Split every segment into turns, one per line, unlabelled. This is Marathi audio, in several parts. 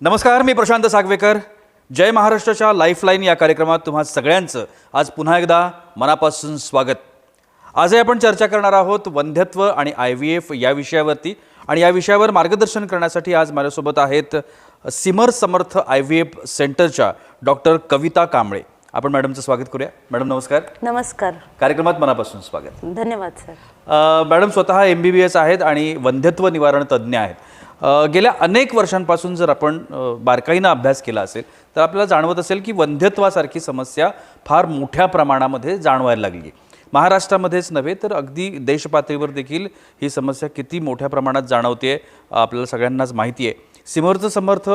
नमस्कार मी प्रशांत सागवेकर. जय महाराष्ट्राच्या लाईफलाईन या कार्यक्रमात तुम्हा सगळ्यांचं आज पुन्हा एकदा मनापासून स्वागत. आजही आपण चर्चा करणार आहोत वंध्यत्व आणि आय व्ही एफ या विषयावरती. आणि या विषयावर मार्गदर्शन करण्यासाठी आज माझ्यासोबत आहेत Simar Samarth I V F सेंटरच्या डॉक्टर कविता कांबळे. आपण मॅडमचं स्वागत करूया. मॅडम नमस्कार.
नमस्कार.
कार्यक्रमात मनापासून स्वागत.
धन्यवाद सर.
मॅडम स्वतः एम बी बी एस आहेत आणि वंध्यत्व निवारण तज्ज्ञ आहेत. गेल्या अनेक वर्षांपासून जर आपण बारकाईनं अभ्यास केला असेल तर आपल्याला जाणवत असेल की वंध्यत्वासारखी समस्या फार मोठ्या प्रमाणामध्ये जाणवायला लागली. महाराष्ट्रामध्येच नव्हे तर अगदी देशपातळीवर देखील ही समस्या किती मोठ्या प्रमाणात जाणवते आपल्याला सगळ्यांनाच माहिती आहे. Simarth Samarth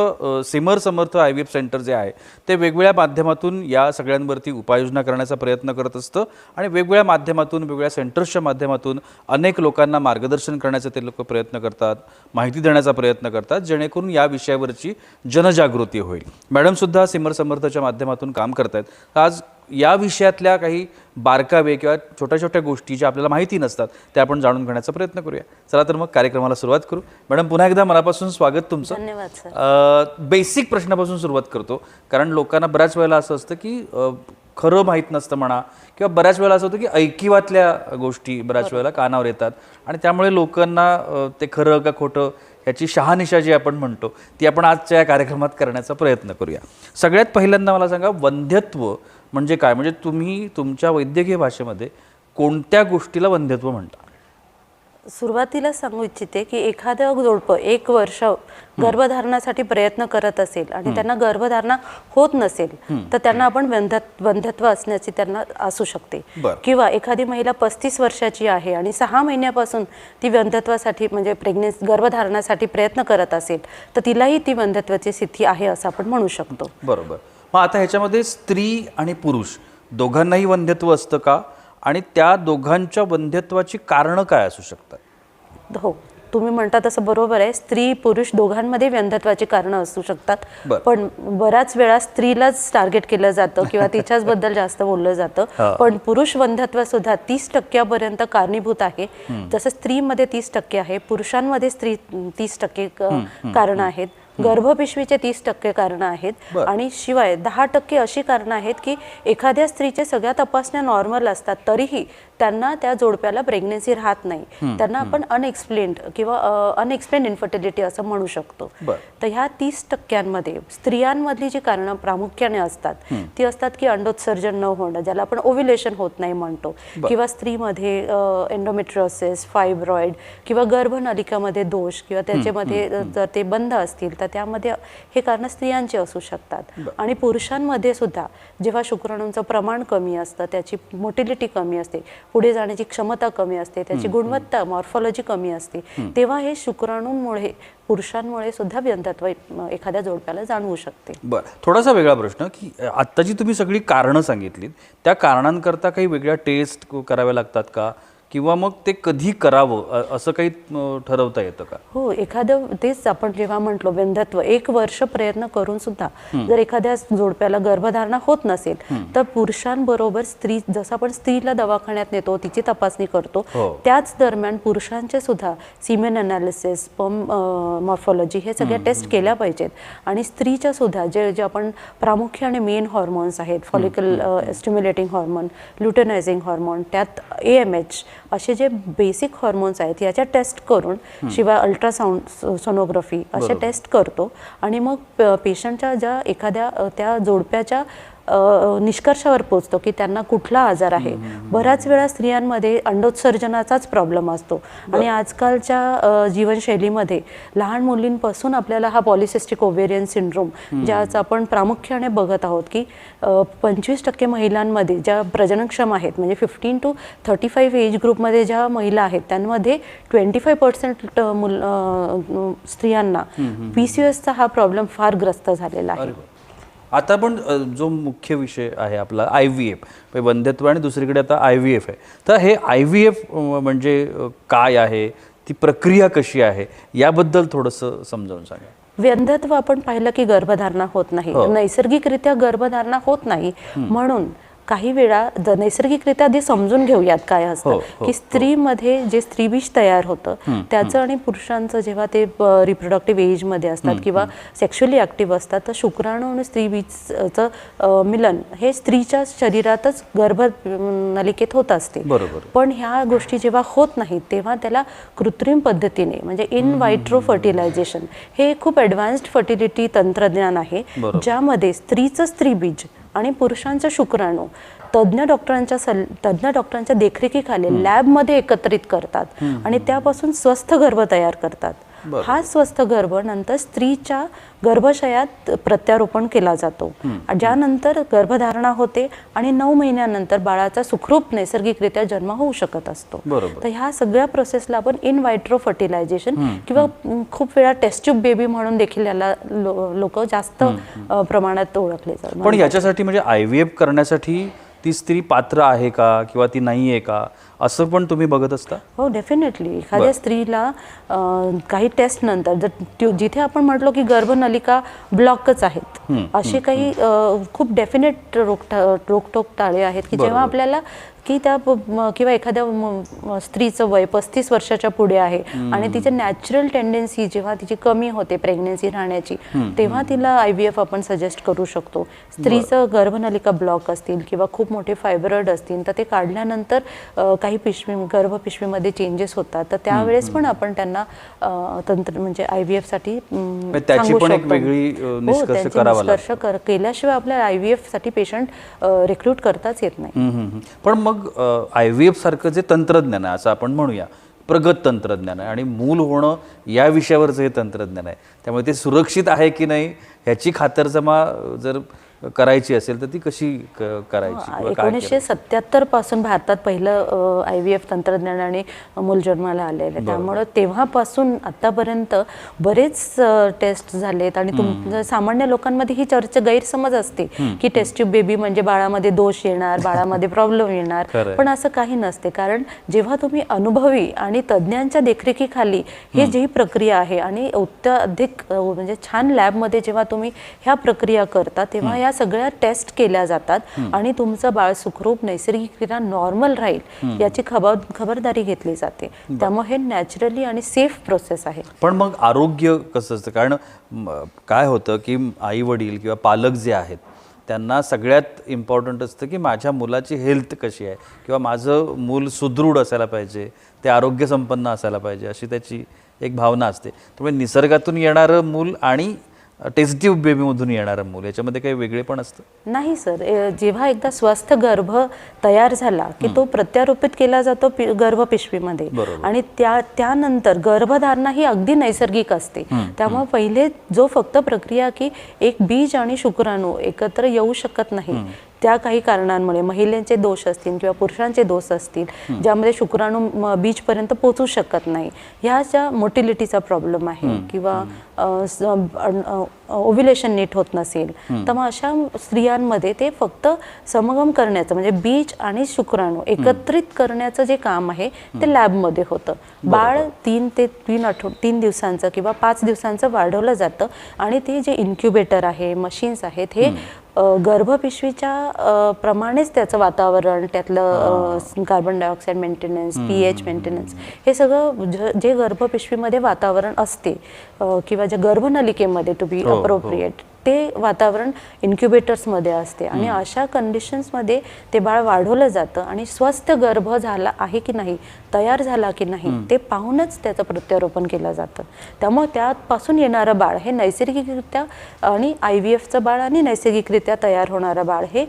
Simar Samarth I V F centre जे आहे ते वेगवेगळ्या माध्यमातून या सगळ्यांवरती उपाययोजना करण्याचा प्रयत्न करत असतं आणि वेगवेगळ्या माध्यमातून वेगवेगळ्या सेंटर्सच्या माध्यमातून अनेक लोकांना मार्गदर्शन करण्याचा ते लोक प्रयत्न करतात माहिती देण्याचा प्रयत्न करतात जेणेकरून या विषयावरची जनजागृती होईल. मॅडमसुद्धा सिमर समर्थच्या माध्यमातून काम करत आहेत आज या विषयातल्या काही बारकावे किंवा छोट्या छोट्या गोष्टी ज्या आपल्याला माहिती नसतात त्या आपण जाणून घेण्याचा प्रयत्न करूया. चला तर मग कार्यक्रमाला सुरुवात करू. मॅडम पुन्हा एकदा मनापासून स्वागत तुमचं.
धन्यवाद सर.
बेसिक प्रश्नापासून सुरुवात करतो. कारण लोकांना बऱ्याच वेळेला असं असतं की खरं माहीत नसतं म्हणा किंवा बऱ्याच वेळेला असं होतं की ऐकिवातल्या गोष्टी बऱ्याच वेळेला कानावर येतात. आणि त्यामुळे लोकांना ते खरं का खोटं याची शहानिशा जी आपण म्हणतो ती आपण आजच्या या कार्यक्रमात करण्याचा प्रयत्न करूया. सगळ्यात पहिल्यांदा मला सांगा वंध्यत्व म्हणजे काय? म्हणजे तुम्ही तुमच्या वैद्यकीय भाषेमध्ये कोणत्या गोष्टीला वंध्यत्व म्हणता?
सुरुवातीला सांगू इच्छिते की एखादं जोडपं एक वर्ष गर्भधारणासाठी प्रयत्न करत असेल आणि त्यांना गर्भधारणा होत नसेल तर त्यांना आपण वंध्यत्व असण्याची त्यांना असू शकते. किंवा एखादी महिला पस्तीस वर्षाची आहे आणि सहा महिन्यापासून ती वंध्यत्वासाठी म्हणजे प्रेग्नेन्स गर्भधारणासाठी प्रयत्न करत असेल तर तिलाही ती वंध्यत्वाची स्थिती आहे असं आपण म्हणू शकतो.
बरोबर. मग आता ह्याच्यामध्ये स्त्री आणि पुरुष दोघांनाही वंध्यत्व असतं का? आणि त्या दोघांच्या वंध्यत्वाची कारणं काय असू शकतात?
हो तुम्ही म्हणता तसं बरोबर आहे. स्त्री पुरुष दोघांमध्ये व्यंधत्वाची कारणं असू शकतात. पण बऱ्याच वेळा स्त्रीलाच टार्गेट केलं जातं किंवा तिच्याच बद्दल जास्त बोललं. जातं. पण पुरुष वंधत्व सुद्धा तीस टक्क्यापर्यंत कारणीभूत आहे. जसं स्त्रीमध्ये तीस टक्के आहे पुरुषांमध्ये स्त्री तीस टक्के कारण आहेत. गर्भपिशवीचे तीस टक्के कारणं आहेत. आणि शिवाय दहा टक्के अशी कारणं आहेत की एखाद्या स्त्रीचे सगळ्या तपासण्या नॉर्मल असतात तरीही त्यांना त्या जोडप्याला प्रेग्नेन्सी राहत नाही. त्यांना आपण अनएक्सप्लेन्ड किंवा अनएक्सप्लेन इन्फर्टिलिटी असं म्हणू शकतो. तर ह्या तीस टक्क्यांमध्ये स्त्रियांमधली जी कारणं प्रामुख्याने असतात ती असतात की अंडोत्सर्जन न होणं ज्याला आपण ओव्युलेशन होत नाही म्हणतो. किंवा स्त्रीमध्ये एन्डोमेट्रोसिस फायब्रॉइड किंवा गर्भनलिकामध्ये दोष किंवा त्याच्यामध्ये जर ते बंद असतील तर त्यामध्ये हे कारण स्त्रियांची असू शकतात. आणि पुरुषांमध्ये सुद्धा जेव्हा शुक्राणूंचं प्रमाण कमी असतं त्याची मोटिलिटी कमी असते पुढे जाण्याची क्षमता कमी असते त्याची गुणवत्ता मॉर्फॉलॉजी कमी असते तेव्हा हे शुक्राणूंमुळे पुरुषांमुळे सुद्धा व्यंधत्व अ, एखाद्या जोडप्याला जाणवू शकते.
बरं. थोडासा वेगळा प्रश्न की अ, आत्ता जी तुम्ही सगळी कारणं सांगितलीत. त्या कारणांकरता काही वेगळ्या टेस्ट कराव्या लागतात का? किंवा मग ते कधी करावं? असं काही ठरवता येतं का?
हो एखादं तेच आपण जेव्हा म्हटलो व्यंधत्व एक वर्ष प्रयत्न करून सुद्धा जर एखाद्या जोडप्याला गर्भधारणा होत नसेल तर पुरुषांबरोबर स्त्री जसं आपण स्त्रीला दवाखान्यात नेतो तिची तपासणी करतो
हो.
त्याच दरम्यान पुरुषांचे सुद्धा सिमेन अनालिसिस पम मॉर्फॉलॉजी हे सगळ्या टेस्ट केल्या पाहिजेत. आणि स्त्रीच्या सुद्धा जे जे आपण प्रामुख्याने मेन हॉर्मोन्स आहेत follicle stimulating hormone luteinising hormone त्यात ए एम एच असे जे बेसिक हॉर्मोन्स आहेत याच्या टेस्ट करून शिवाय अल्ट्रासाऊंड सोनोग्राफी असे टेस्ट करतो. आणि मग पेशंटच्या ज्या एखाद्या त्या जोडप्याच्या निष्कर्षावर पोचतो की त्यांना कुठला आजार आहे. बऱ्याच वेळा स्त्रियांमध्ये अंडोत्सर्जनाचाच प्रॉब्लेम असतो. आणि आजकालच्या जीवनशैलीमध्ये लहान मुलींपासून आपल्याला हा पॉलिसिस्टिक ओव्हेरियन सिंड्रोम ज्याचा आपण प्रामुख्याने बघत आहोत की पंचवीस टक्के महिलांमध्ये ज्या प्रजननक्षम आहेत म्हणजे fifteen to thirty five age ग्रुपमध्ये ज्या महिला आहेत त्यांमध्ये ट्वेंटी फाईव्ह पर्सेंट मुल स्त्रियांना पी सी एसचा हा प्रॉब्लेम फार ग्रस्त झालेला आहे.
आता आपण अ, जो मुख्य विषय आहे आपला आय व्ही एफ वंध्यत्व आणि दुसरीकडे आता आय व्ही एफ आहे. तर हे आय व्ही एफ म्हणजे काय आहे? ती प्रक्रिया कशी आहे? याबद्दल थोडंसं समजावून सांगा.
व्यंधत्व आपण पाहिलं की गर्भधारणा होत नाही.
हो.
नैसर्गिकरित्या गर्भधारणा होत नाही. म्हणून काही वेळा नैसर्गिकरित्या आधी समजून घेऊयात काय
हो,
असतं.
हो,
की स्त्रीमध्ये जे स्त्रीबीज तयार होतं त्याचं आणि पुरुषांचं जेव्हा ते रिप्रोडक्टिव्ह एजमध्ये असतात किंवा सेक्शुअली ऍक्टिव्ह असतात तर शुक्राणू आणि स्त्रीबीजचं मिलन हे स्त्रीच्या शरीरातच गर्भ अं, नलिकेत होत असते. पण ह्या गोष्टी जेव्हा होत नाहीत तेव्हा त्याला कृत्रिम पद्धतीने म्हणजे इन वायट्रो फर्टिलायझेशन हे खूप ॲडव्हान्स्ड फर्टिलिटी तंत्रज्ञान आहे. ज्यामध्ये स्त्रीचं स्त्रीबीज आणि पुरुषांचं शुक्राणू. तज्ज्ञ डॉक्टरांच्या सल तज्ज्ञ डॉक्टरांच्या देखरेखीखाली लॅबमध्ये एकत्रित करतात. आणि त्यापासून स्वस्थ गर्भ तयार करतात. हा स्वस्थ गर्भ नंतर स्त्रीच्या गर्भाशयात प्रत्यारोपण केला जातो. ज्यानंतर गर्भधारणा होते आणि नऊ महिन्यानंतर बाळाचा सुखरूप नैसर्गिकरित्या जन्म होऊ शकत असतो. तर ह्या सगळ्या प्रोसेसला आपण इन वायट्रो फर्टिलायझेशन किंवा खूप वेळा टेस्ट्यूब बेबी म्हणून देखील याला लोक जास्त प्रमाणात ओळखले जातात.
पण याच्यासाठी म्हणजे आय व्ही एफ करण्यासाठी ती स्त्री पात्र आहे का? किंवा ती नाही आहे का? असं पण तुम्ही बघत असता?
हो डेफिनेटली एखाद्या स्त्रीला काही टेस्ट नंतर जर जिथे आपण म्हटलो की गर्भनलिका ब्लॉकच आहेत असे काही खूप डेफिनेट रोग रोगटोक टाळे आहेत की जेव्हा आपल्याला की त्या किंवा एखाद्या स्त्रीचं वय पस्तीस वर्षाच्या पुढे आहे आणि तिची नॅचरल टेंडन्सी जेव्हा तिची कमी होते प्रेग्नेन्सी राहण्याची तेव्हा तिला आय व्ही एफ आपण सजेस्ट करू शकतो. स्त्रीचं गर्भनलिका ब्लॉक असतील किंवा खूप मोठे फायब्रॉइड असतील तर ते काढल्यानंतर अ, काही पिशवी गर्भपिशवीमध्ये चेंजेस होतात. तर त्यावेळेस पण आपण त्यांना तंत्र म्हणजे आय व्ही एफसाठी अम,
म्हणजे त्याची पण एक. वेगळी,
हो,
निष्कर्ष
केल्याशिवाय आपल्याला आय व्ही एफसाठी पेशंट रिक्रूट करताच येत नाही.
पण मग आय व्ही एफ सारखं जे तंत्रज्ञान आहे असं आपण म्हणूया प्रगत तंत्रज्ञान आहे आणि मूल होणं या विषयावरचं हे तंत्रज्ञान आहे. त्यामुळे ते सुरक्षित आहे की नाही ह्याची खातरजमा जर करायची असेल तर ती कशी क- करायची
एकोणीसशे सत्याहत्तरपासून भारतात पहिलं आय व्ही एफ तंत्रज्ञान आणि मूल जन्माला आलेलं आहे. त्यामुळं तेव्हापासून आतापर्यंत बरेच टेस्ट झालेत आणि तुम सामान्य लोकांमध्ये ही चर्चा गैरसमज असते की टेस्ट ट्यूब बेबी म्हणजे बाळामध्ये दोष येणार बाळामध्ये प्रॉब्लेम येणार.
खरंय.
पण असं काही नसते. कारण जेव्हा तुम्ही अनुभवी आणि तज्ज्ञांच्या देखरेखीखाली ही जी प्रक्रिया आहे आणि अत्याधिक अ, म्हणजे छान लॅबमध्ये जेव्हा तुम्ही ह्या प्रक्रिया करता तेव्हा या सगळ्या टेस्ट केल्या जातात आणि तुमचं बाळ सुखरूप नैसर्गिकरित्या नॉर्मल राहील याची खबर खबरदारी घेतली जाते. त्यामुळे हे नॅचरली आणि सेफ प्रोसेस आहे.
पण मग आरोग्य कसं असतं? कारण काय होतं की आई वडील किंवा पालक जे आहेत त्यांना सगळ्यात इम्पॉर्टंट असतं की माझ्या मुलाची हेल्थ कशी आहे किंवा माझं मूल सुदृढ असायला पाहिजे ते आरोग्यसंपन्न असायला पाहिजे अशी त्याची एक भावना असते. त्यामुळे निसर्गातून येणारं मूल आणि टेस्टिव्ह बेबीमधून येणारं मूल याच्यामध्ये काही वेगळे पण असतं?
नाही सर जेव्हा एकदा स्वस्थ गर्भ तयार झाला की तो प्रत्यारोपित केला जातो पि- गर्भपिशवीमध्ये.
बरोबर.
आणि त्या त्यानंतर गर्भधारणा ही अगदी नैसर्गिक असते. त्यामुळे पहिले जो फक्त प्रक्रिया की एक बीज आणि शुक्राणू एकत्र येऊ शकत नाही. त्या काही कारणांमुळे महिलांचे दोष असतील किंवा पुरुषांचे दोष असतील ज्यामध्ये शुक्राणू बीजपर्यंत पोहोचू शकत नाही. ह्या ज्या मोटिलिटीचा प्रॉब्लेम आहे किंवा ओव्युलेशन नीट होत नसेल तर मग अशा स्त्रियांमध्ये ते फक्त समगम करण्याचं म्हणजे बीज आणि शुक्राणू एकत्रित करण्याचं जे काम आहे ते लॅबमध्ये होतं. बाळ तीन ते तीन आठव तीन दिवसांचं किंवा पाच दिवसांचं वाढवलं जातं आणि ते जे इन्क्युबेटर आहे मशीन्स आहेत हे गर्भपिशवीच्या प्रमाणेच त्याचं वातावरण त्यातलं carbon dioxide maintenance P H maintenance हे सगळं ज- गर्भपिशवीमध्ये वातावरण असते किंवा जे गर्भनलिकेमध्ये टू बी. अप्रोप्रिएट ते वातावरण इन्क्युबेटर्समध्ये असते आणि अशा कंडिशन्समध्ये ते बाळ वाढवलं जातं आणि स्वस्थ गर्भ झाला आहे की नाही तयार झाला की नाही ते पाहूनच त्याचं प्रत्यारोपण केलं जातं. त्यामुळे त्यापासून येणारं बाळ हे नैसर्गिकरित्या आणि आय व्ही एफचं बाळ आणि नैसर्गिकरित्या तयार होणारं बाळ हे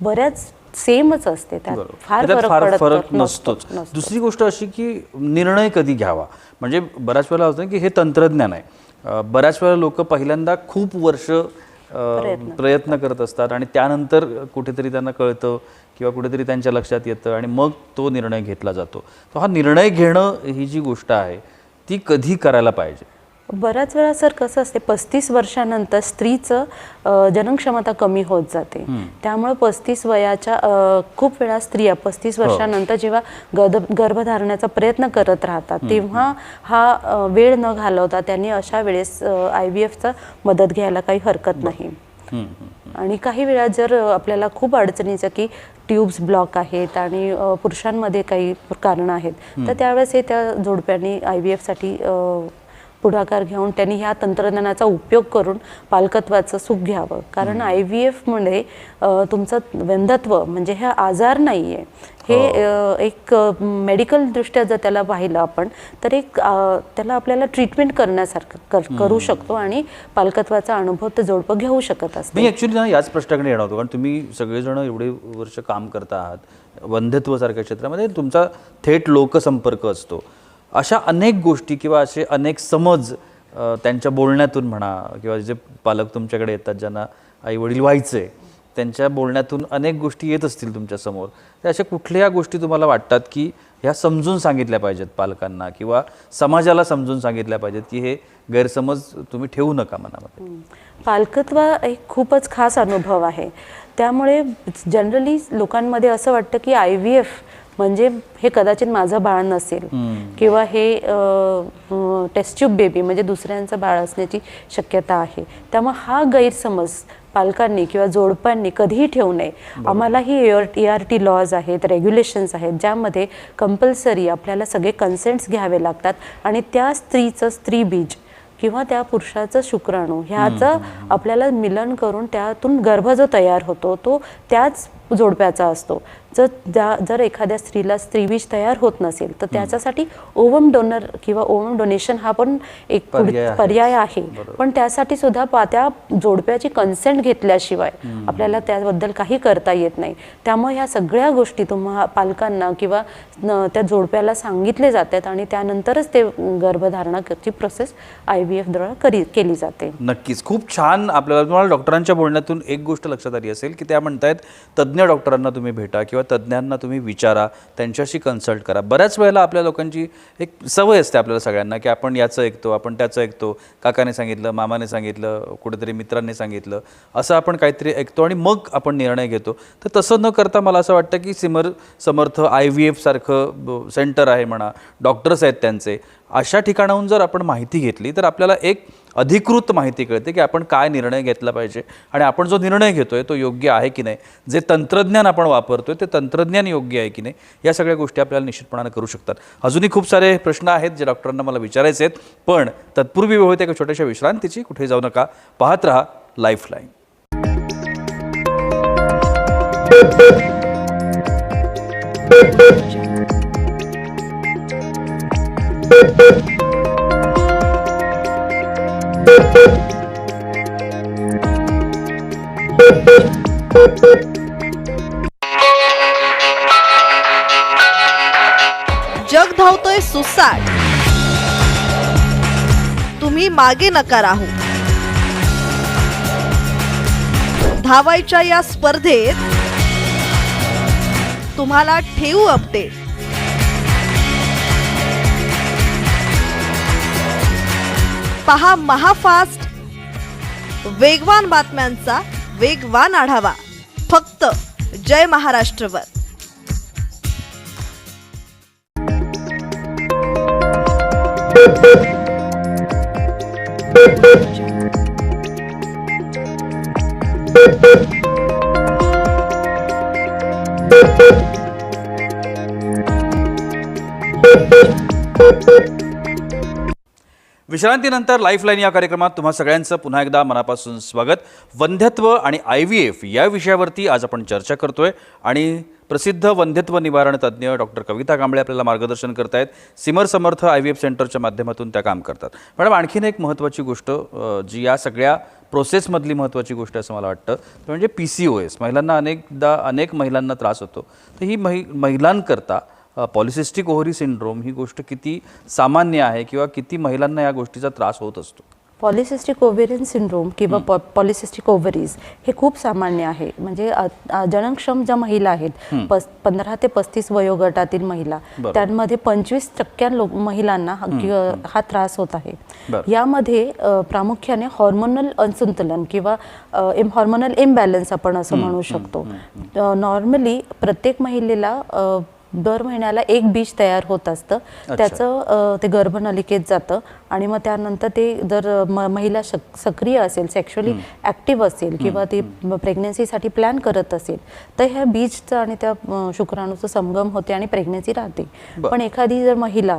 बऱ्याच सेमच असते. त्यात. फार
फार
पडत
फरक
नसतो-
नसतोच.
नसतो.
दुसरी गोष्ट अशी की निर्णय कधी घ्यावा? म्हणजे बऱ्याच वेळेला होतं की हे तंत्रज्ञान आहे. बऱ्याच वेळा लोक पहिल्यांदा खूप वर्ष प्रयत्न करत असतात आणि त्यानंतर कुठेतरी त्यांना कळतं किंवा कुठेतरी त्यांच्या लक्षात येतं आणि मग तो निर्णय घेतला जातो. तर हा निर्णय घेणं ही जी गोष्ट आहे ती कधी करायला पाहिजे?
बऱ्याच वेळा सर कसं असते पस्तीस वर्षानंतर स्त्रीचं अ, जननक्षमता कमी होत जाते. त्यामुळे पस्तीस वयाच्या खूप वेळा स्त्रिया पस्तीस वर्षानंतर जेव्हा गर्भ गर्भधारणाचा प्रयत्न करत राहतात तेव्हा हा वेळ न घालवता त्यांनी अशा वेळेस आय व्ही एफचा मदत घ्यायला काही हरकत नाही. आणि काही वेळा जर आपल्याला खूप अडचणीचं की ट्यूब्स ब्लॉक आहेत आणि पुरुषांमध्ये काही कारणं आहेत तर त्यावेळेस हे त्या जोडप्यांनी आय व्ही एफसाठी पुढाकार घेऊन त्यांनी ह्या तंत्रज्ञानाचा उपयोग करून पालकत्वाचं सुख घ्यावं. कारण आय व्ही एफमध्ये तुमचं वंधत्व म्हणजे हा आजार नाही आहे हे. अ, एक मेडिकल दृष्ट्या जर त्याला पाहिलं आपण तर एक त्याला आपल्याला ट्रीटमेंट करण्यासारखं कर करू शकतो आणि पालकत्वाचा अनुभव ते जोडपं घेऊ शकत असते
मी ॲक्च्युली ना याच प्रश्नाकडे येणार होतो कारण तुम्ही सगळेजण एवढे वर्ष काम करता आहात. वंध्यत्वसारख्या क्षेत्रामध्ये तुमचा थेट लोकसंपर्क असतो. अशा अनेक गोष्टी किंवा असे अनेक समज त्यांच्या बोलण्यातून म्हणा किंवा जे पालक तुमच्याकडे येतात ज्यांना आई वडील व्हायचे त्यांच्या बोलण्यातून अनेक गोष्टी येत असतील तुमच्यासमोर तर अशा कुठल्या गोष्टी तुम्हाला वाटतात की ह्या समजून सांगितल्या पाहिजेत पालकांना किंवा समाजाला समजून सांगितल्या पाहिजेत की हे गैरसमज तुम्ही ठेवू नका मनामध्ये?
पालकत्व एक खूपच खास अनुभव आहे. त्यामुळे जनरली लोकांमध्ये असं वाटतं की आय व्ही एफ म्हणजे हे कदाचित माझं बाळ नसेल किंवा हे टेस्ट्यूब बेबी म्हणजे दुसऱ्यांचं बाळ असण्याची शक्यता आहे. त्यामुळे हा गैरसमज पालकांनी किंवा जोडप्यांनी कधीही ठेवू नये. आम्हालाही ए आर टी लॉज आहेत रेग्युलेशन्स आहेत ज्यामध्ये कंपल्सरी आपल्याला सगळे कन्सेंट्स घ्यावे लागतात आणि त्या स्त्रीचं स्त्री बीज किंवा त्या पुरुषाचं शुक्राणू ह्याचं आपल्याला मिलन करून त्यातून गर्भ जो तयार होतो तो त्याच जोडप्याचा असतो. जर ज्या जर एखाद्या स्त्रीला स्त्रीबीज तयार होत नसेल तर त्याच्यासाठी ओवम डोनर किंवा ओवम डोनेशन हा पण एक
पर्याय आहे.
पण त्यासाठी सुद्धा त्या जोडप्याची कन्सेंट घेतल्याशिवाय आपल्याला त्याबद्दल काही करता येत नाही. त्यामुळे ह्या सगळ्या गोष्टी तुम्हा पालकांना किंवा त्या जोडप्याला सांगितले जातात आणि त्यानंतरच ते गर्भधारणाची प्रोसेस आय व्ही एफद्वारा करी केली जाते.
नक्कीच. खूप छान आपल्याला तुम्हाला डॉक्टरांच्या बोलण्यातून एक गोष्ट लक्षात आली असेल की त्या म्हणतायत तज्ज्ञ डॉक्टरांना तुम्ही भेटा किंवा तज्ज्ञांना तुम्ही विचारा त्यांच्याशी कन्सल्ट करा. बऱ्याच वेळेला आपल्या लोकांची एक सवय असते आपल्याला सगळ्यांना की आपण याचं ऐकतो आपण त्याचं ऐकतो काकाने सांगितलं मामाने सांगितलं कुठेतरी मित्रांनी सांगितलं असं आपण काहीतरी ऐकतो आणि मग आपण निर्णय घेतो. तर तसं न करता मला असं वाटतं की सिमर समर्थ आय व्ही एफसारखं सेंटर आहे म्हणा डॉक्टर्स आहेत त्यांचे अशा ठिकाणाहून जर आपण माहिती घेतली तर आपल्याला एक अधिकृत माहिती कळते की आपण काय निर्णय घेतला पाहिजे आणि आपण जो निर्णय घेतोय तो योग्य आहे की नाही. जे तंत्रज्ञान आपण वापरतोय ते तंत्रज्ञान योग्य आहे की नाही या सगळ्या गोष्टी आपल्याला निश्चितपणानं करू शकतात. अजूनही खूप सारे प्रश्न आहेत जे डॉक्टरांना मला विचारायचे आहेत पण तत्पूर्वी वेळ होते एका छोट्याशा विश्रांतीची कुठे जाऊ नका पाहत राहा लाईफलाईन
जग धावतोय सुसाट. तुम्ही मागे नका राहू धावायच्या या स्पर्धेत तुम्हाला ठेवू अपडेट पहा महाफास्ट. वेगवान बातम्यांचा वेगवान आढावा. फक्त जय महाराष्ट्रवर
विश्रांतीनंतर लाईफलाईन या कार्यक्रमात तुम्हा सगळ्यांचं पुन्हा एकदा मनापासून स्वागत. वंध्यत्व आणि आय व्ही एफ या विषयावरती आज आपण चर्चा करतोय आणि प्रसिद्ध वंध्यत्व निवारण तज्ज्ञ डॉक्टर कविता कांबळे आपल्याला मार्गदर्शन करत आहेत Simar Samarth I V F सेंटरच्या माध्यमातून त्या काम करतात. मॅडम आणखीन एक महत्त्वाची गोष्ट जी या सगळ्या प्रोसेसमधली महत्त्वाची गोष्ट असं मला वाटतं ते म्हणजे पी सी ओ एस महिलांना अनेकदा अनेक महिलांना त्रास होतो. तर ही महि महिलांकरता पॉलिसिस्टिक ओव्हरी सिंड्रोम ही गोष्ट किती सामान्य आहे किंवा किती महिलांना या गोष्टीचा त्रास होत असतो?
पॉलिसिस्टिक ओव्हेरियन सिंड्रोम किंवा पॉ पॉलिसिस्टिक ओव्हरीज हे खूप सामान्य आहे. म्हणजे जननक्षम ज्या महिला आहेत पस पंधरा ते पस्तीस वयोगटातील महिला. त्यांमध्ये पंचवीस टक्क्या लोक महिलांना हा त्रास होत आहे. यामध्ये प्रामुख्याने हॉर्मोनल असंतुलन किंवा हॉर्मोनल इम्बॅलन्स आपण असं म्हणू शकतो. नॉर्मली प्रत्येक महिलेला दर महिन्याला एक बीज तयार होत असतं. त्याचं ते गर्भनलिकेत जातं. आणि मग त्यानंतर ते जर म- महिला शक सक्रिय असेल सेक्शुअली ॲक्टिव्ह असेल किंवा ती प्रेग्नेन्सीसाठी प्लॅन करत असेल तर ह्या बीजचं आणि त्या शुक्राणूचं संगम होते आणि प्रेग्नेन्सी राहते. पण एखादी जर महिला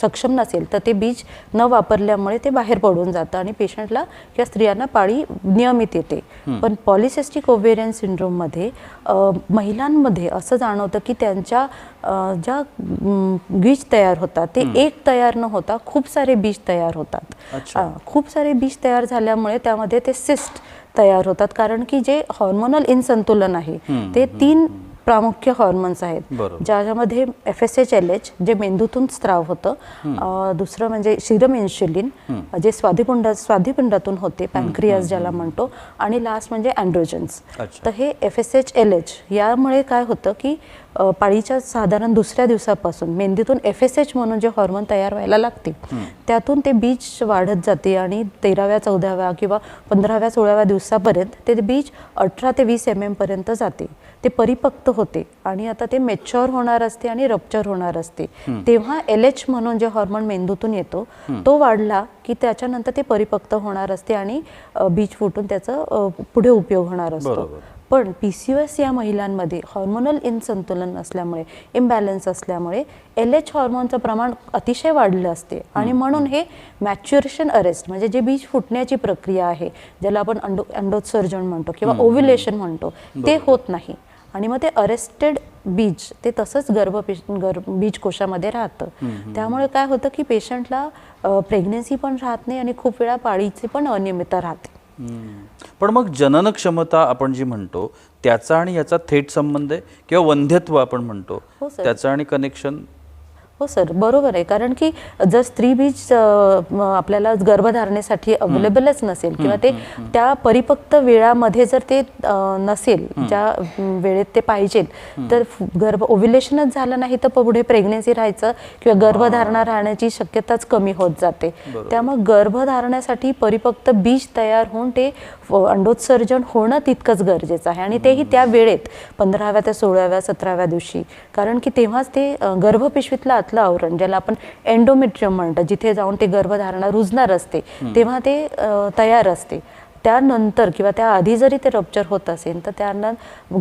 सक्षम नसेल तर ते बीज न वापरल्यामुळे ते बाहेर पडून जातं आणि पेशंटला किंवा स्त्रियांना पाळी नियमित येते. पण पॉलिसिस्टिक ओव्हेरियन सिंड्रोममध्ये महिलांमध्ये असं जाणवतं की त्यांच्या ज्या बीज तयार होतात ते एक तयार न होता खूप सारे बीज तयार होतात. खूप सारे बीज तयार झाल्यामुळे त्यामध्ये ते सिस्ट तयार होतात. कारण की जे हॉर्मोनल इनसंतुलन आहे ते तीन प्रामुख्य हॉर्मोन्स आहेत. ज्याच्यामध्ये F S H L H जे मेंदूतून स्त्राव होतं दुसरं म्हणजे सिरम इन्शुलिन जे स्वादिपिंड स्वादिपिंडातून होते पॅनक्रियास ज्याला म्हणतो आणि लास्ट म्हणजे अँड्रोजन्स. तर हे F S H L H यामुळे काय होतं की पाळीच्या साधारण दुसऱ्या दिवसापासून मेंदीतून एफ एस एच म्हणून जे हॉर्मोन तयार व्हायला लागते त्यातून ते बीज वाढत जाते आणि तेराव्या चौदाव्या किंवा पंधराव्या सोळाव्या दिवसापर्यंत ते बीज अठरा ते वीस एम एमपर्यंत जाते. ते परिपक्व होते आणि आता ते मेच्युअर होणार असते आणि रप्चर होणार असते. तेव्हा एल एच म्हणून जे हॉर्मोन मेंदूतून येतो तो वाढला की त्याच्यानंतर ते परिपक्व होणार असते आणि बीज फुटून त्याचा पुढे उपयोग होणार असतो. पण पी सी एस या महिलांमध्ये हॉर्मोनल इनसंतुलन असल्यामुळे इम्बॅलन्स असल्यामुळे एल एच हॉर्मोनचं प्रमाण अतिशय वाढलं असते. आणि म्हणून हे मॅच्युरेशन अरेस्ट म्हणजे जे बीज फुटण्याची प्रक्रिया आहे ज्याला आपण अंडो अंडोत्सर्जन म्हणतो किंवा ओव्युलेशन म्हणतो ते होत नाही. आणि मग ते अरेस्टेड बीज ते तसंच गर्भ गर्भ बीजकोशामध्ये राहतं. त्यामुळे काय होतं की पेशंटला प्रेग्नेन्सी पण राहत नाही आणि खूप वेळा पाळीची पण अनियमितता राहते.
पण मग जनन क्षमता आपण जी म्हणतो त्याचा आणि याचा थेट संबंध आहे? किंवा वंध्यत्व आपण म्हणतो?
हो.
त्याचं आणि कनेक्शन
हो सर. बरोबर आहे. कारण की जर स्त्री बीज आपल्याला गर्भधारणेसाठी अवेलेबलच नसेल किंवा ते त्या परिपक्व वेळामध्ये जर ते नसेल ज्या वेळेत ते पाहिजे तर गर्भ ओव्युलेशनच झालं नाही तर पुढे प्रेग्नेन्सी राहायचं किंवा गर्भधारणा राहण्याची शक्यताच कमी होत जाते. त्यामुळे गर्भधारणासाठी परिपक्व बीज तयार होऊन ते अंडोत्सर्जन होणं तितकंच गरजेचं आहे. आणि तेही त्या वेळेत पंधराव्या ते सोळाव्या सतराव्या दिवशी. कारण की तेव्हाच ते गर्भपिशवीतलं आतलं आवरण ज्याला आपण एन्डोमेट्रियम म्हणतो जिथे जाऊन ते गर्भधारणा रुजणार असते तेव्हा ते तयार असते. त्यानंतर किंवा त्याआधी जरी ते रप्चर होत असेल तर त्यांना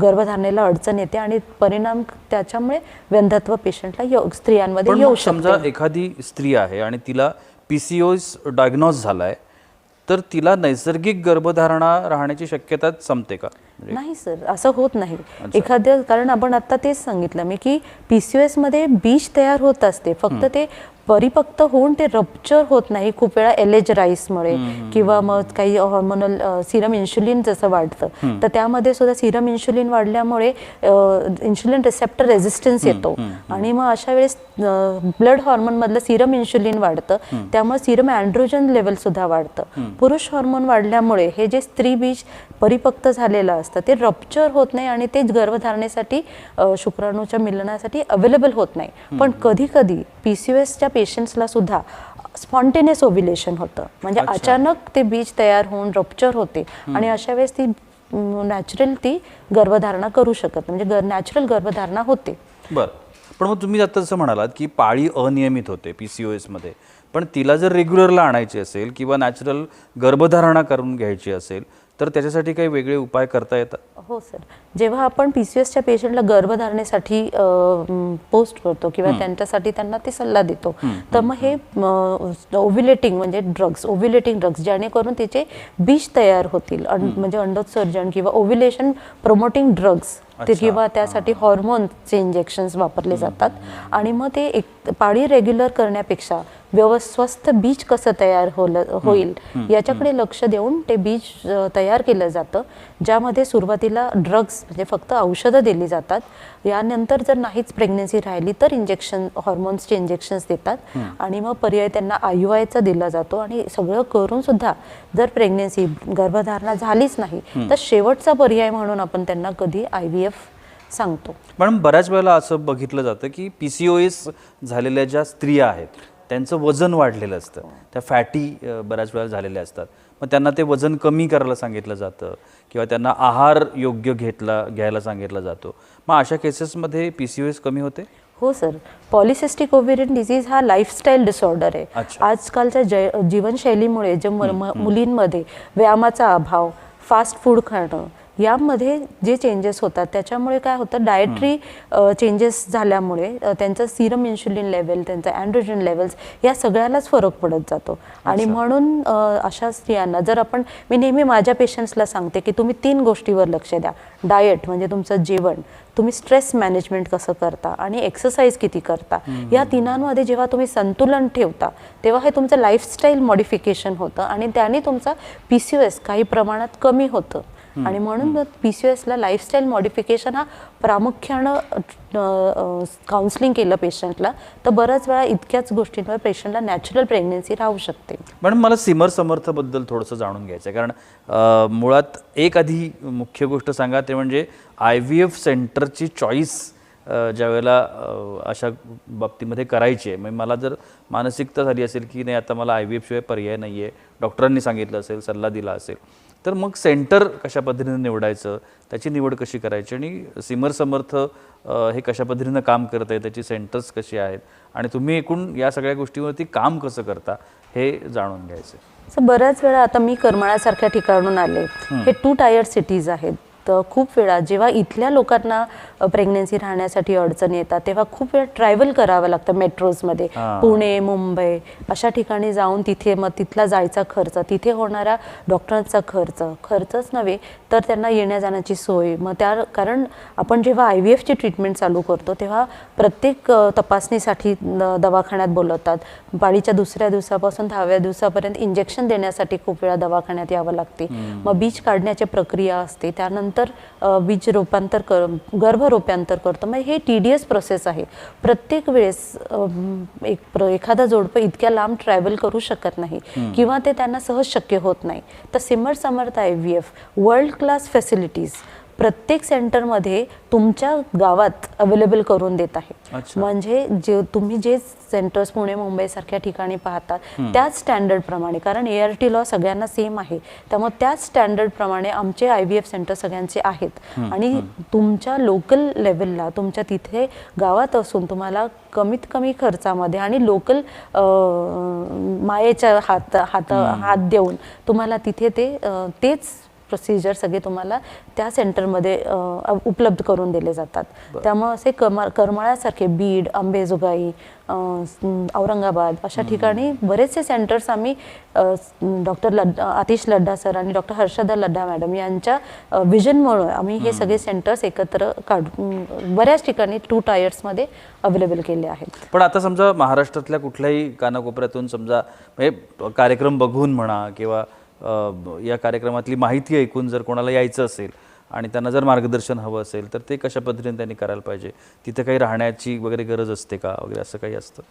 गर्भधारणेला अडचण येते आणि परिणाम त्याच्यामुळे व्यंधत्व पेशंटला स्त्रियांमध्ये येऊ
समजा
शकते.
एखादी स्त्री आहे आणि तिला पीसीओएस डायग्नोज झालाय तर तिला नैसर्गिक गर्भधारणा राहण्याची शक्यता संपते का?
नाही सर. असं होत नाही. एखाद्या कारण आपण आता तेच सांगितलं मी की पीसीओएसमध्ये बीज तयार होत असते. फक्त ते परिपक्व होऊन ते रप्चर होत नाही. खूप वेळा एलेज राईसमुळे किंवा मग काही हॉर्मोनल सिरम इन्शुलिन जसं वाढतं. तर त्यामध्ये सुद्धा सिरम इन्शुलिन वाढल्यामुळे इन्शुलिन रिसेप्टर रेझिस्टन्स येतो. आणि मग अशा वेळेस ब्लड हॉर्मोन मधलं सिरम इन्शुलिन वाढतं. त्यामुळे सिरम अँड्रोजन लेवल सुद्धा वाढतं. पुरुष हार्मोन वाढल्यामुळे हे जे स्त्री बीज परिपक्व झालेलं असतं ते रप्चर होत नाही आणि ते गर्भधारणेसाठी शुक्राणूच्या मिलनासाठी अवेलेबल होत नाही. पण कधी कधी पी सी एसच्या पेशंट्सला सुद्धा स्पॉन्टेनियस ओव्युलेशन होतं. म्हणजे अचानक ते बीज तयार होऊन रप्चर होते आणि अशा वेळेस ती नॅचरल ती गर्भधारणा करू शकत म्हणजे गर नॅचरल गर्भधारणा होते.
बरं. पण मग तुम्ही आता जसं म्हणालात की पाळी अनियमित होते पी सी मध्ये. पण तिला जर रेग्युलरला आणायची असेल किंवा नॅचरल गर्भधारणा करून घ्यायची असेल तर त्याच्यासाठी काही वेगळे उपाय करता येतात?
हो सर. जेव्हा आपण पी सी एसच्या पेशंटला गर्भधारणेसाठी पोस्ट करतो किंवा त्यांच्यासाठी त्यांना ते सल्ला देतो तर मग हे. ओव्युलेटिंग म्हणजे ड्रग्स ओव्युलेटिंग ड्रग्स जेणेकरून त्याचे बीज तयार होतील म्हणजे अंडोत्सर्जन किंवा ओव्युलेशन प्रमोटिंग ड्रग्स ते किंवा त्यासाठी हॉर्मोनचे इंजेक्शन्स वापरले जातात. आणि मग ते एक पाळी रेग्युलर करण्यापेक्षा व्यवस्थ बीज कसं तयार होलं होईल याच्याकडे लक्ष देऊन ते बीज तयार केलं जातं. ज्यामध्ये सुरुवातीला ड्रग्स म्हणजे फक्त औषधं दिली जातात. यानंतर जर नाहीच प्रेग्नेन्सी राहिली तर इंजेक्शन हॉर्मोन्सचे इंजेक्शन्स देतात. आणि मग पर्याय त्यांना आय यू आयचा दिला जातो. आणि सगळं करून सुद्धा जर प्रेग्नेन्सी गर्भधारणा झालीच नाही तर शेवटचा पर्याय म्हणून आपण त्यांना कधी आय व्ही एफ सांगतो.
मॅडम बऱ्याच वेळेला असं बघितलं जातं की पी सी ओ एस झालेल्या ज्या स्त्रिया आहेत त्यांचं वजन वाढलेलं असतं. त्या फॅटी बऱ्याच वेळेला झालेल्या असतात. मग त्यांना ते वजन कमी करायला सांगितलं जातं किंवा त्यांना आहार योग्य घेतला घ्यायला सांगितला जातो. मग अशा केसेसमध्ये पी सी ओ एस कमी होते?
हो सर. पॉलिसिस्टिक ओव्हेरियन डिझीज हा लाईफस्टाईल डिसऑर्डर आहे. आजकालच्या जय जीवनशैलीमुळे जे मुलींमध्ये व्यायामाचा अभाव फास्ट फूड खाणं यामध्ये जे चेंजेस होतात त्याच्यामुळे काय होतं डायटरी चेंजेस झाल्यामुळे त्यांचं सिरम इन्शुलिन लेवल त्यांचं अँड्रोजन लेवल्स या सगळ्यालाच फरक पडत जातो. आणि म्हणून अशा स्त्रियांना जर आपण मी नेहमी माझ्या पेशंट्सला सांगते की तुम्ही तीन गोष्टीवर लक्ष द्या. डाएट म्हणजे तुमचं जेवण. तुम्ही स्ट्रेस मॅनेजमेंट कसं करता आणि एक्सरसाइज किती करता. या तिनांमध्ये जेव्हा तुम्ही संतुलन ठेवता तेव्हा हे तुमचं लाईफस्टाईल मॉडिफिकेशन होतं आणि त्याने तुमचा पी सी एस काही प्रमाणात कमी होतं. आणि म्हणून पी सी एसला लाईफस्टाईल मॉडिफिकेशन हा प्रामुख्यानं काउन्सिलिंग केलं पेशंटला तर बऱ्याच वेळा इतक्याच गोष्टींवर पेशंटला नॅचरल प्रेग्नेन्सी राहू शकते.
मॅडम मला सिमर समर्थबद्दल थोडंसं जाणून घ्यायचं आहे कारण मुळात एक आधी मुख्य गोष्ट सांगा ते म्हणजे आय व्ही एफ सेंटरची चॉईस ज्या वेळेला अशा बाबतीमध्ये करायची. आहे म्हणजे मला जर मानसिकता झाली असेल की नाही आता मला आय व्ही एफशिवाय पर्याय नाही आहे डॉक्टरांनी सांगितलं असेल सल्ला दिला असेल. तर मग सेंटर कशा पद्धतीने निवडायचं त्याची निवड कशी करायची आणि सिमर समर्थ हे कशा पद्धतीनं काम करत आहे त्याची सेंटर्स कशी आहेत आणि तुम्ही एकूण या सगळ्या गोष्टीवरती काम कसं करता हे जाणून घ्यायचं
बऱ्याच वेळा आता मी करमाळ्यासारख्या ठिकाणून आले. हे. टू टायर सिटीज आहेत. तर खूप वेळा जेव्हा इथल्या लोकांना प्रेग्नेन्सी राहण्यासाठी अडचण येतात तेव्हा खूप वेळा ट्रॅव्हल करावं लागतं मेट्रोजमध्ये. पुणे मुंबई अशा ठिकाणी जाऊन तिथे मग तिथला जायचा खर्च तिथे होणारा डॉक्टरांचा खर्च खर्चच नव्हे तर त्यांना येण्या जाण्याची सोय. मग त्या कारण आपण जेव्हा आय व्ही एफची ट्रीटमेंट चालू करतो तेव्हा प्रत्येक तपासणीसाठी दवाखान्यात बोलवतात. पाळीच्या दुसऱ्या दिवसापासून दहाव्या दिवसापर्यंत इंजेक्शन देण्यासाठी खूप वेळा दवाखान्यात यावं लागते. मग बीज काढण्याची प्रक्रिया असते. त्यानंतर अ, बीज रोपांतर कर गर्भरोपांतर करतो. मग हे टी डी एस प्रोसेस आहे. प्रत्येक वेळेस एक प्र- एखादा जोडपं इतक्या लांब ट्रॅव्हल करू शकत नाही किंवा ते त्यांना सहज शक्य होत नाही. तर Simar Samarth I V F world class facilities प्रत्येक सेंटरमध्ये तुमच्या गावात अवेलेबल करून देत आहे. म्हणजे जे तुम्ही जे सेंटर्स पुणे मुंबई सारख्या ठिकाणी पाहतात त्याच स्टँडर्ड प्रमाणे कारण ए आर टी लॉ सगळ्यांना सेम आहे. त्यामुळे त्याच स्टँडर्ड प्रमाणे आमचे आय व्ही एफ सेंटर सगळ्यांचे आहेत. आणि तुमच्या लोकल लेवलला तुमच्या तिथे गावात असून तुम्हाला कमीत कमी खर्चामध्ये आणि लोकल मायेच्या हात हात हात देऊन तुम्हाला तिथे ते तेच प्रोसिजर सगळे तुम्हाला त्या सेंटरमध्ये उपलब्ध करून दिले जातात. त्यामुळे असे कमा करमाळ्यासारखे बीड अंबेजोगाई औरंगाबाद अशा ठिकाणी बरेचसे सेंटर्स आम्ही डॉक्टर लड्डा आतिश लड्डा सर आणि डॉक्टर हर्षदा लड्डा मॅडम यांच्या विजनमुळे आम्ही हे सगळे सेंटर्स एकत्र काढून बऱ्याच ठिकाणी टू टायर्समध्ये अवेलेबल केले आहेत.
पण आता समजा महाराष्ट्रातल्या कुठल्याही कानाकोपऱ्यातून समजा म्हणजे कार्यक्रम बघून म्हणा किंवा या कार्यक्रमातली माहिती ऐकून जर कोणाला यायचं असेल आणि त्यांना जर मार्गदर्शन हवं असेल तर ते कशा पद्धतीने त्यांनी करायला पाहिजे? तिथे काही राहण्याची वगैरे गरज असते का? वगैरे असं काही असतं?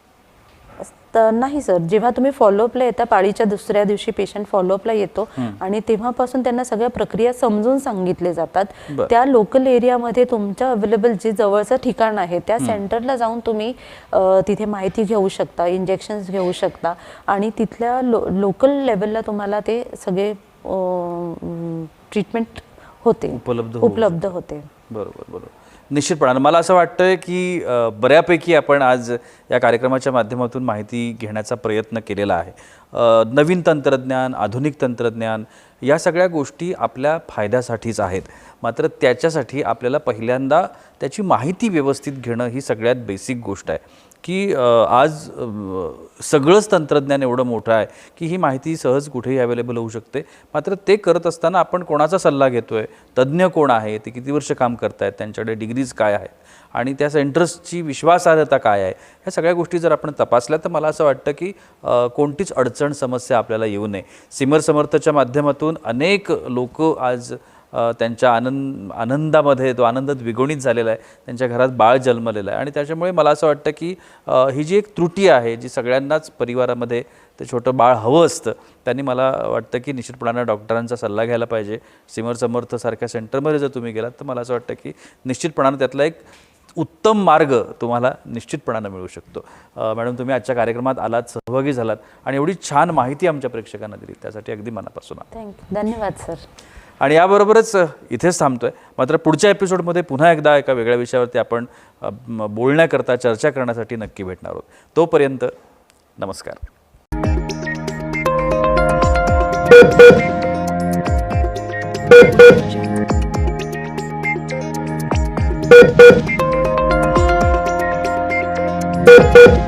तर नाही सर जेव्हा तुम्ही फॉलोअपला येता पाळीच्या दुसऱ्या दिवशी पेशंट फॉलोअपला येतो आणि तेव्हापासून त्यांना सगळ्या प्रक्रिया समजून सांगितले जातात. त्या लोकल एरियामध्ये तुमच्या अवेलेबल जे जवळचं ठिकाण आहे त्या सेंटरला जाऊन तुम्ही तिथे माहिती घेऊ शकता इंजेक्शन्स घेऊ शकता आणि तिथल्या लो लोकल लेवलला तुम्हाला ते सगळे ट्रीटमेंट होते
उपलब्ध
उपलब्ध होते.
बरोबर बरोबर. निश्चितपणानं. मला असं वाटतं की बऱ्यापैकी आपण आज या कार्यक्रमाच्या माध्यमातून माहिती घेण्याचा प्रयत्न केलेला आहे. नवीन तंत्रज्ञान आधुनिक तंत्रज्ञान या सगळ्या गोष्टी आपल्या फायद्यासाठीच आहेत. मात्र त्याच्यासाठी आपल्याला पहिल्यांदा त्याची माहिती व्यवस्थित घेणं ही सगळ्यात बेसिक गोष्ट आहे. की आज सगळंच तंत्रज्ञान एवढं मोठं आहे की ही माहिती सहज कुठेही अवेलेबल होऊ शकते. मात्र ते करत असताना आपण कोणाचा सल्ला घेतोय? तज्ज्ञ कोण आहे? ते किती वर्ष काम करतायत? त्यांच्याकडे डिग्रीज काय आहेत? आणि त्या सेंटर्सची विश्वासार्हता काय आहे? ह्या सगळ्या गोष्टी जर आपण तपासल्या तर मला असं वाटतं की कोणतीच अडचण समस्या आपल्याला येऊ नये. सिमर समर्थच्या माध्यमातून अनेक लोक आज त्यांच्या आनंद आनंदामध्ये तो आनंद द्विगुणित झालेला आहे. त्यांच्या घरात बाळ जन्मलेलं आहे. आणि त्याच्यामुळे मला असं वाटतं की ही जी एक त्रुटी आहे जी सगळ्यांनाच परिवारामध्ये ते छोटं बाळ हवं असतं त्यांनी मला वाटतं की निश्चितपणानं डॉक्टरांचा सल्ला घ्यायला पाहिजे. सिमर समर्थसारख्या सेंटरमध्ये जर तुम्ही गेलात तर मला असं वाटतं की निश्चितपणानं त्यातला एक उत्तम मार्ग तुम्हाला निश्चितपणानं मिळू शकतो. मॅडम तुम्ही आजच्या कार्यक्रमात आलात सहभागी झालात आणि एवढी छान माहिती आमच्या प्रेक्षकांना दिली. त्यासाठी अगदी मनापासून
थँक्यू धन्यवाद सर
आणि याबरोबरच इथेच थांबतो आहे मात्र पुढच्या एपिसोडमध्ये पुन्हा एकदा एका वेगळ्या विषयावरती आपण बोलण्याकरता चर्चा करण्यासाठी नक्की भेटणार आहोत. तोपर्यंत नमस्कार.
Thank you.